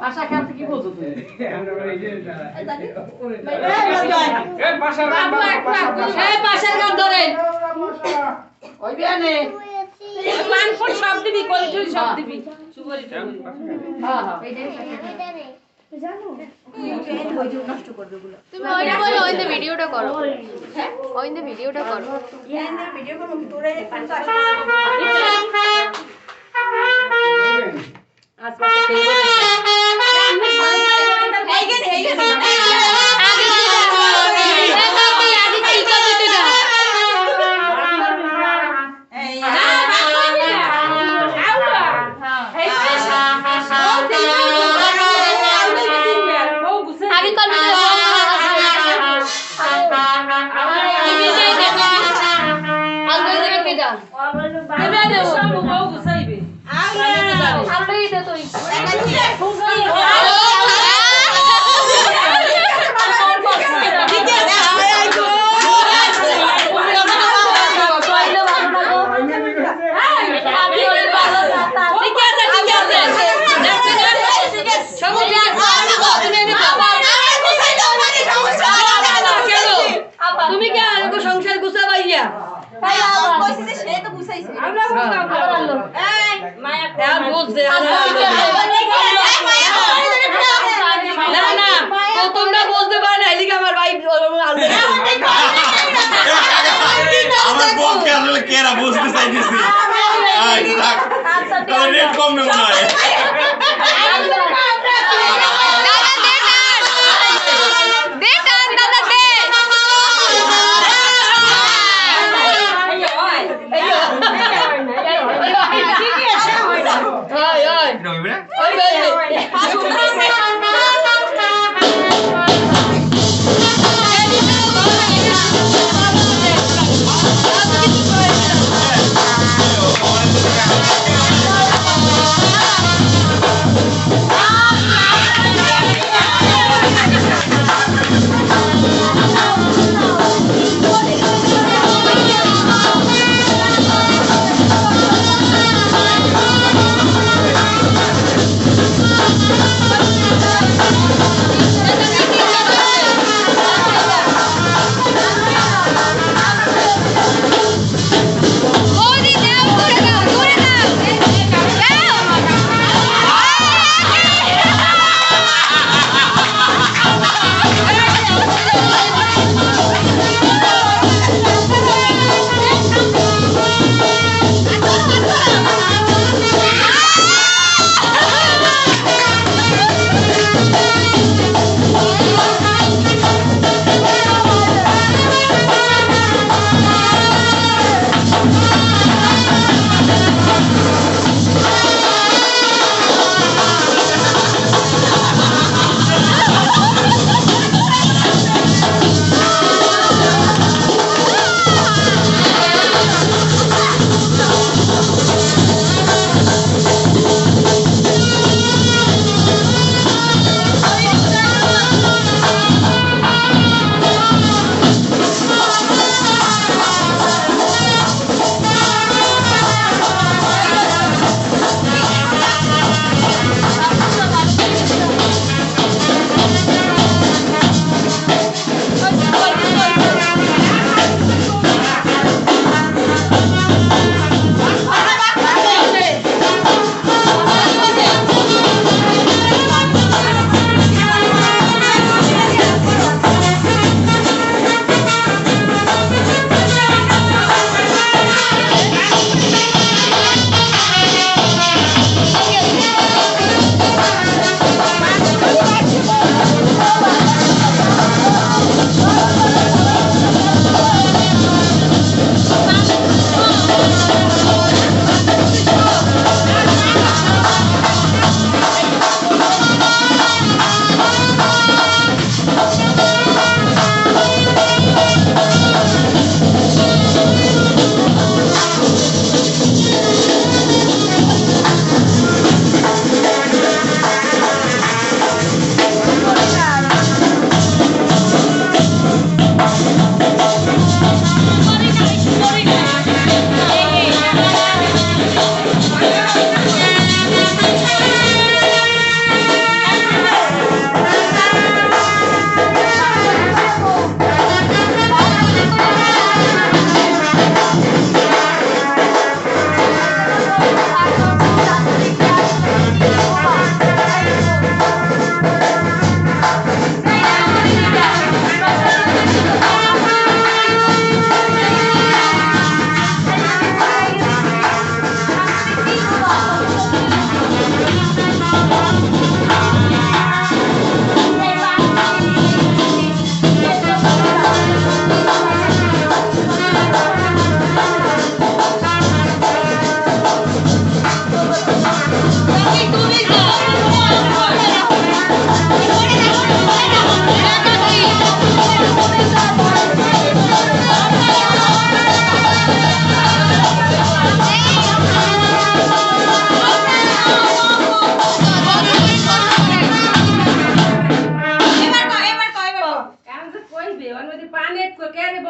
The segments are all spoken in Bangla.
আশা খেলতে কি বলছো তুমি পাশের গান ধরেন ওই বিয়ানে পান সব দিবি কলি সব দিবি সুপারি টুপারি হ্যাঁ হ্যাঁ তুমি ওইটা বলো ওইতে ভিডিওটা করো ওইতে ভিডিওটা করো আজকে খেলব এই তুমি কে সংসার হ্যাঁ তো তোমরা বলতে পারো না এদিকে আমার ভাই আমার বউকে আসলে কেরা বুঝতে চাইতেছি রাখ তাহলে রেট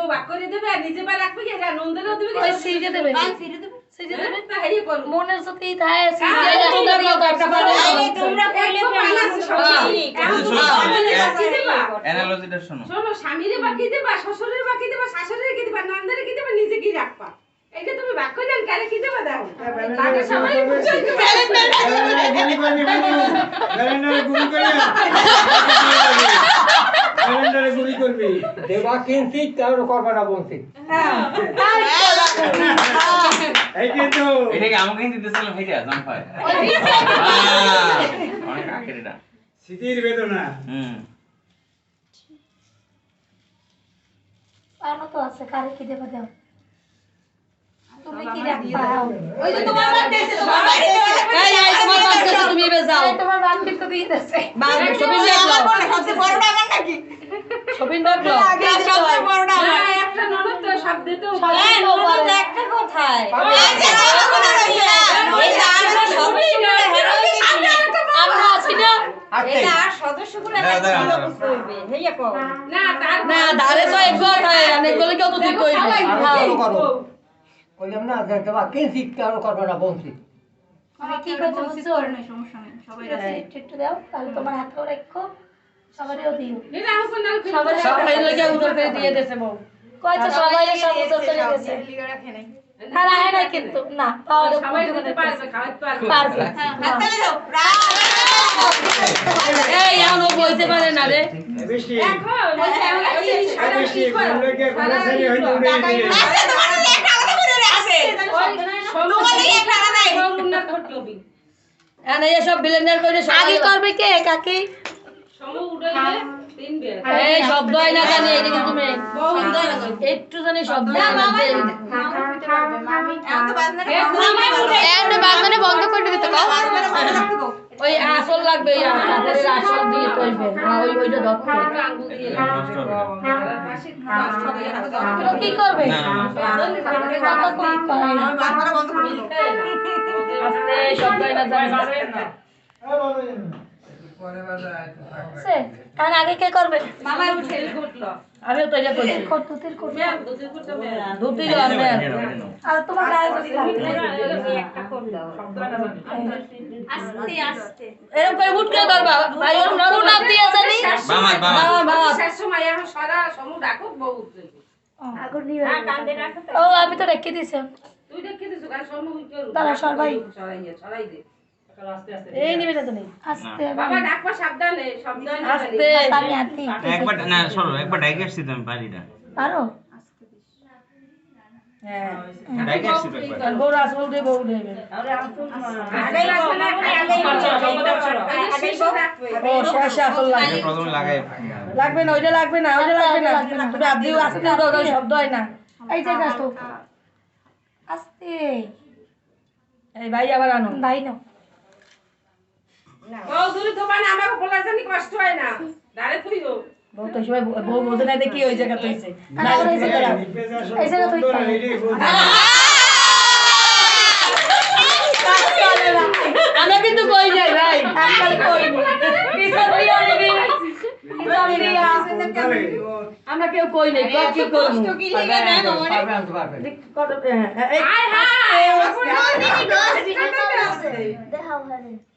ভাগ করে দেবে আর নিজে বা রাখবে কি আর নন্দেরও দেবে ওই সিজে দেবে সিজে দেবে তা হেই করব মনের সাথেই থাকে সিজে হ্যাঁ, একটা তোমরা দিও তো একটা পাবে তোমরা কইলে অ্যানালজিটা শোনো শোনো স্বামীরে বাকি দেবা শ্বশুরের বাকি দেবা শাশুড়ির কি দেবা নন্দের কি দেবা নিজে কি রাখবা এইটা তুমি করে দেন কারে কি দেবা দাও সবাই দেবে দেবা কিনছি তার করবা না বলছি এই কিন্তু। এটা আমাকে দিতেছিলাম হেইটা জাম্পায় অনেক আখের স্মৃতির বেদনা। হুম। পানো তো আছে কারে কি দেবে দাও। তুমি কি রাখবা ওই যে তোমার বাদ তোমার বাদ দিয়েছে এই এই তোমার বাদ গেছে তুমি যাও এই তোমার বান্ধবী দেখল ছবিন দেখল না, একটা ননদ তো সব দিতেও একটা কোথায় আমরা আছি না দাঁড়া, দাঁড়া, দাঁড়া। না তার না ধারে তো এক গল অনেক গলে কেউ তো ঠিক কইবে হ্যাঁ। কইলাম না যে দেবা কিনছি তার করবা না বলছি তুমি কি করছ বুঝছ ঠিক আছে, একটু একটু দাও তাহলে তোমার হাতেও রাখো সবারও দিও সবাই সবাই উদর করে দিয়ে দেছে বউ। কয়তো সবাই সব উত্তর করে গেছে আর আহে না কিন্তু না পাওয়া সবাই দিতে পারবে খাওয়াতে পারবে। পারবে। এই এখন বইতে পারে না রে। বেশি দেখো ওই যে ওই যে সারা বেশি কি করো? বললে কি ঘোরাছাড়ি হইতে উড়ে দিয়ে সমুন্না ঘটলবি এখন সব ব্লেন্ডার করে আগে করবে কে কাকি? শব্দ হয় না জানি তুমি একটু জানি শব্দ হয় বন্ধ করে দিতে ওই আসল লাগবে কাপড়ের আসল দিয়ে কইবে হ্যাঁ ওই ওইটা। তো কি করবে শব্দ হয় না জানি সে আগে কে করবে মামা উঠে ঘটলো আমিও তো এটা কইছি কর দুতির কর ম্যাম দুধে ঘটলো ম্যাম ধুতি আর তোমার গায়ে যদি লাগবে এরকম করে উঠ করে ভাই ওর নরম না দিয়ে জানি শেষ সময় এখন সারা সমু ডাকো ও আমি তো রেখে দিছি তুই দিছো কারণ সমু। সরাই দে সরাই দে এই নিবে না তুমি আস্তে বাবা ডাকবা সাবধানে সাবধানে আস্তে। আমি একবার না সরো একবার ডাইকে আসছি বাড়িটা। পারো? হ্যাঁ। লাগবে। না ওইটা লাগবে না ওইটা লাগবে না। তুমি আদি আস্তে ওটা শব্দ হয় না। এই যে আস্তে। এই ভাই আবার আনো। ভাই নাও। তো মানে আমাকে কষ্ট হয় না। দাঁড়ে তুই বউ তো সবাই বউ বলতে নাই কি ওই জায়গা তৈছে না এই জায়গা এই জায়গা আমরা কিন্তু কই যাই ভাই? আজকাল করিনি পিছন দিয়ে নিবি আমরা কেউ কই নাই কি করব পারবে আনতে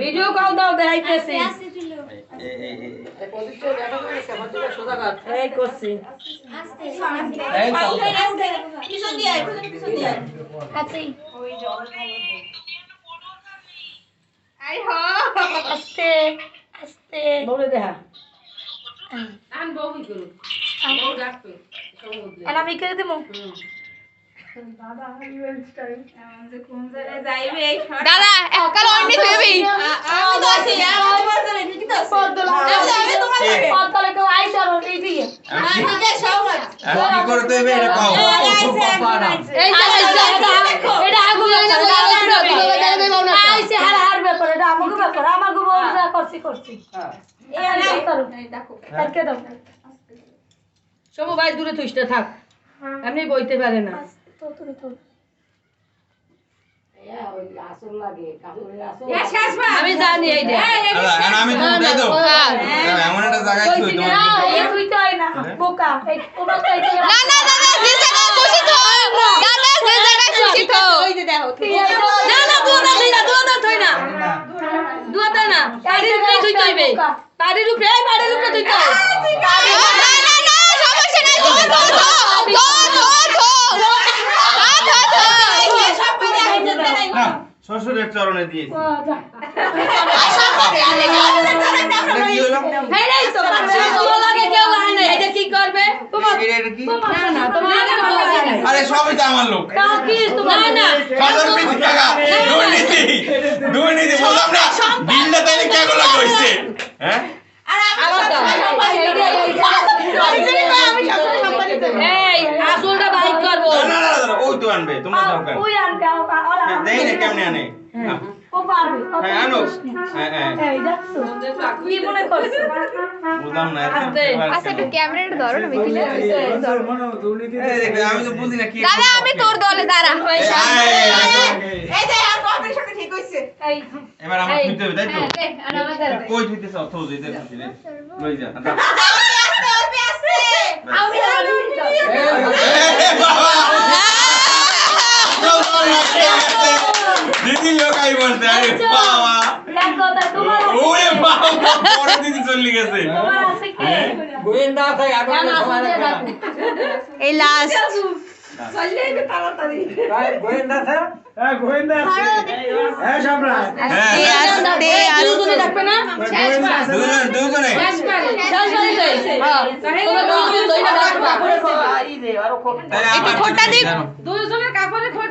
ভিডিও কল দাও দেখাইতেছি। এই করছি। আছি আস্তে আস্তে। বলে দেখা। আন বউই করুক আমি পদ্মলে। এই কি? করতে হবে এটা কও এই এটা আগুন হার হার ব্যাপার এটা ব্যাপার করছি করছি। এই করো। দেখো। দাও। সমু ভাই দূরে থাক। এমনি বইতে পারে না। তো তুমি তো আমি জানি এই দে দাদা, এখন আমি তো তাই তো হ্যাঁ। এমন একটা জায়গায় ছুঁই তোমার তুই তো না, বোকা। এই তো এই যে- না না যে জায়গায় খুশি তো দাদা যে জায়গায় খুশি তো না না দুয়া থই না দুয়া থই না। দুয়া থই না। পাড়ির উপরে তুই তইবে পাড়ির উপরে পাড়ির উপরে তুই তই না না না সমস্যা নাই তো তো তো তো তো না শ্বশুরের চরণে দিয়েছি ও, যা। এটা কি হলো এই রে তো তোমার লাগে কেউ আয় না এটা কি করবে তোমার এটা- এটা কি না না তোমার লাগে কেউ আয় না আরে সবই তো আমার লোক তাও কি তোমার না না বাজার পিছি টাকা দুর্নীতি দুর্নীতি বললাম না বিলটা তাইলে কে গুলো কইছে হ্যাঁ আবার দাও এই আসলটা বাইক করব না না না, না ওই তো আনবে তোমরা দাও কেন ওই আনতে, ও- ওরা হ্যাঁ, দেই না কেমনে আনে। ও পারবে, হ্যাঁ আনো হ্যাঁ হ্যাঁ এই দেখছ? কি মনে করছ? বুঝলাম না। আচ্ছা একটু ক্যামেরাটা ধরো না মিথিলা আমি তো বুঝি না কি দাদা আমি তোর দলে দাঁড়া এই, আয়, আয়, আয়। এই, এবার আমার খুঁজতে হবে তাই তো কই থুইতেছ অথ যেতে খুঁজি রে লই যা। আমি আর এ বাবা দিদি লোক আই বলছে আরে বাবা। তোমার আছে ওরে বাবা বড় দিদি চলে গেছে? গোয়েন্দা আছে আগে কেন আসল দিয়ে গোয়েন্দা রাখো? এই লাস্ট গোয়েন্দা আছে? হ্যাঁ গোয়েন্দা হ্যাঁ সম্রাট হ্যাঁ আসতে দুজনে আসতে না? দুজনে দুজনে শেষ বাড়ি যাই হ্যাঁ। তোমরা দুজনে দইটা রাখবা তাহলে একটু আমার দিক। দুজনের কাপড়ে খোট